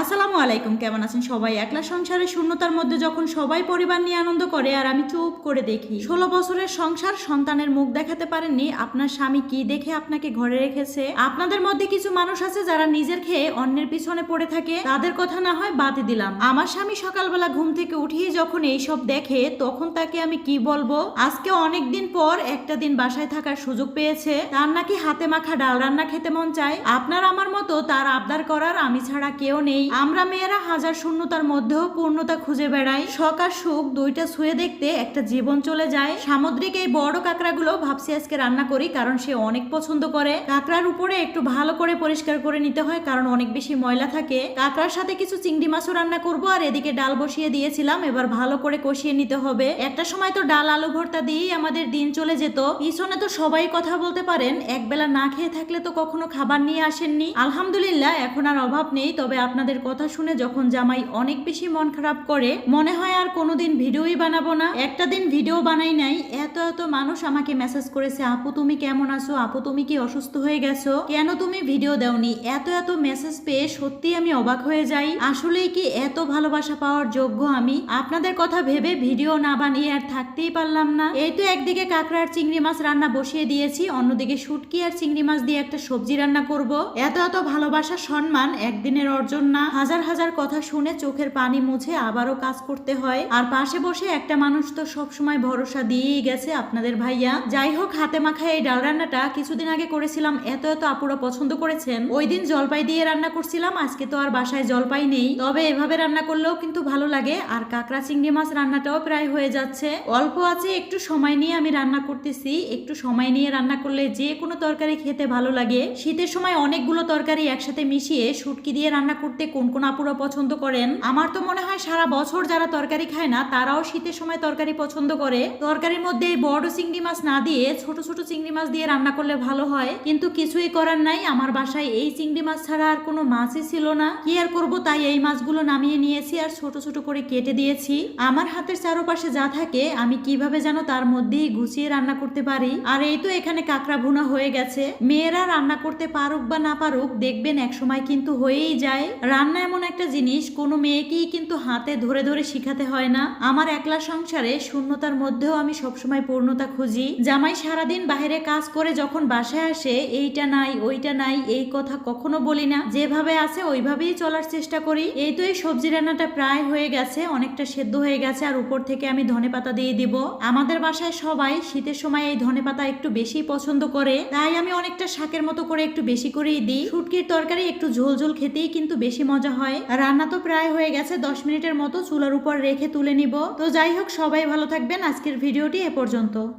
আসসালামু আলাইকুম, কেমন আছেন সবাই? একলা সংসারের শূন্যতার মধ্যে যখন সবাই পরিবার নিয়ে আনন্দ করে আর আমি চুপ করে দেখি, ষোলো বছরের সংসার সন্তানের মুখ দেখাতে পারেননি। আপনার স্বামী কি দেখে আপনাকে ঘরে রেখেছে? আপনাদের মধ্যে কিছু মানুষ আছে যারা নিজের খেয়ে অন্যের পিছনে পড়ে থাকে। তাদের কথা না হয় বাদই দিলাম। আমার স্বামী সকালবেলা ঘুম থেকে উঠিয়ে যখন এইসব দেখে, তখন তাকে আমি কি বলব? আজকে অনেক দিন পর একটা দিন বাসায় থাকার সুযোগ পেয়েছে। তার নাকি হাতে মাখা ডাল রান্না খেতে মন চায়। আপনার আমার মতো তার আবদার করার আমি ছাড়া কেউ নেই। আমরা মেয়েরা হাজার শূন্যতার মধ্যেও পূর্ণতা খুঁজে বেড়াই। আর সুখ দুইটা ছুঁয়ে দেখতে একটা জীবন চলে যায়। সামুদ্রিক এই বড় কাঁকড়াগুলো ভাবছি আজকে রান্না করি কারণ সে অনেক পছন্দ করে। কাঁকড়ার উপরে একটু ভালো করে পরিষ্কার করে নিতে হয় কারণ অনেক বেশি ময়লা থাকে। কাঁকড়ার সাথে কিছু চিংড়ি মাছও রান্না করব আর এদিকে ডাল বসিয়ে দিয়েছিলাম, এবার ভালো করে কষিয়ে নিতে হবে। একটা সময় তো ডাল আলু ভর্তা দিয়েই আমাদের দিন চলে যেত। পিছনে তো সবাই কথা বলতে পারেন, একবেলা না খেয়ে থাকলে তো কখনো খাবার নিয়ে আসেননি। আলহামদুলিল্লাহ, এখন আর অভাব নেই, তবে আপনাদের কথা শুনে যখন জামাই অনেক বেশি মন খারাপ করে, মনে হয় আর কোনোদিন ভিডিওই বানাবো না। একটা দিন ভিডিও বানাই নাই, এত এত মানুষ আমাকে মেসেজ করেছে, আপু, তুমি কেমন আছো? আপু, তুমি কি অসুস্থ হয়ে গেছো? কেন তুমি ভিডিও দেওনি? এত এত মেসেজ পেয়ে সত্যি আমি অবাক হয়ে যাই। আসলেই কি এত ভালোবাসা পাওয়ার যোগ্য আমি? আপনাদের কথা ভেবে ভিডিও না বানিয়ে আর থাকতেই পারলাম না। এই তো একদিকে কাঁকড়ার চিংড়ি মাছ রান্না বসিয়ে দিয়েছি, অন্যদিকে শুটকি আর চিংড়ি মাছ দিয়ে একটা সবজি রান্না করব। এত এত ভালোবাসা, সম্মান একদিনের অর্জন না। হাজার হাজার কথা শুনে চোখের পানি মুছে আবারও কাজ করতে হয়। আর পাশে বসে একটা মানুষ তো সবসময় ভরসা দিয়েই গেছে আপনাদের ভাইয়া। যাই হোক, হাতে মাখা এই ডাল রান্নাটা কিছুদিন আগে করেছিলাম, এত এত আপুরা পছন্দ করেছেন। ওই দিন জলপাই দিয়ে রান্না করছিলাম, আজকে তো আর বাসায় জলপাই নেই। তবে এভাবে রান্না করলেও কিন্তু ভালো লাগে, আর কাঁকড়া চিংড়ি মাছ রান্নাটাও প্রায় হয়ে যাচ্ছে। অল্প আছে, একটু সময় নিয়ে আমি রান্না করতেছি। একটু সময় নিয়ে রান্না করলে যে কোনো তরকারি খেতে ভালো লাগে। শীতের সময় অনেকগুলো তরকারি একসাথে মিশিয়ে শুটকি দিয়ে রান্না করতে কোন কোন আপুরা পছন্দ করেন? আমার তো মনে হয় সারা বছর যারা তরকারি খায় না, তারাও শীতের সময় তরকারি পছন্দ করে। তরকারির মধ্যে বড় চিংড়ি মাছ না দিয়ে ছোট ছোট চিংড়ি মাছ দিয়ে রান্না করলে ভালো হয়। কিন্তু কিছুই করার নাই, আমার বাসায় এই চিংড়ি মাছ ছাড়া আর কোনো মাছই ছিল না। কি আর করব তাই এই মাছগুলো নামিয়ে নিয়েছি আর ছোট ছোট করে কেটে দিয়েছি। আমার হাতের চারপাশে যা থাকে, আমি কীভাবে যেন তার মধ্যেই গুছিয়ে রান্না করতে পারি। আর এই তো এখানে কাঁকড়া ভুনা হয়ে গেছে। মেয়েরা রান্না করতে পারুক বা না পারুক, দেখবেন এক সময় কিন্তু হয়েই যায়। রান্না এমন একটা জিনিস, কোনো মেয়েকেই কিন্তু হাতে ধরে ধরে শিখাতে হয় না। আমার একলা সংসারে শূন্যতার মধ্যেও আমি সবসময় পূর্ণতা খুঁজি। জামাই সারাদিন বাইরে কাজ করে যখন বাসায় আসে, এইটা নাই, ওইটা নাই, এই কথা কখনো বলি না। যেভাবে আছে ওইভাবেই চলার চেষ্টা করি। এই তো এই সবজি রান্নাটা প্রায় হয়ে গেছে, অনেকটা সেদ্ধ হয়ে গেছে, আর উপর থেকে আমি ধনে পাতা দিয়ে দিব। আমাদের বাসায় সবাই শীতের সময় এই ধনে পাতা একটু বেশি পছন্দ করে, তাই আমি অনেকটা শাকের মতো করে একটু বেশি করেই দিই। শুটকির তরকারি একটু ঝোল ঝোল খেতেই কিন্তু মজা হয়। রান্না তো প্রায় হয়ে গেছে, দশ মিনিটের মতো চুলার উপর রেখে তুলে নিব। তো যাই হোক, সবাই ভালো থাকবেন। আজকের ভিডিওটি এ পর্যন্ত।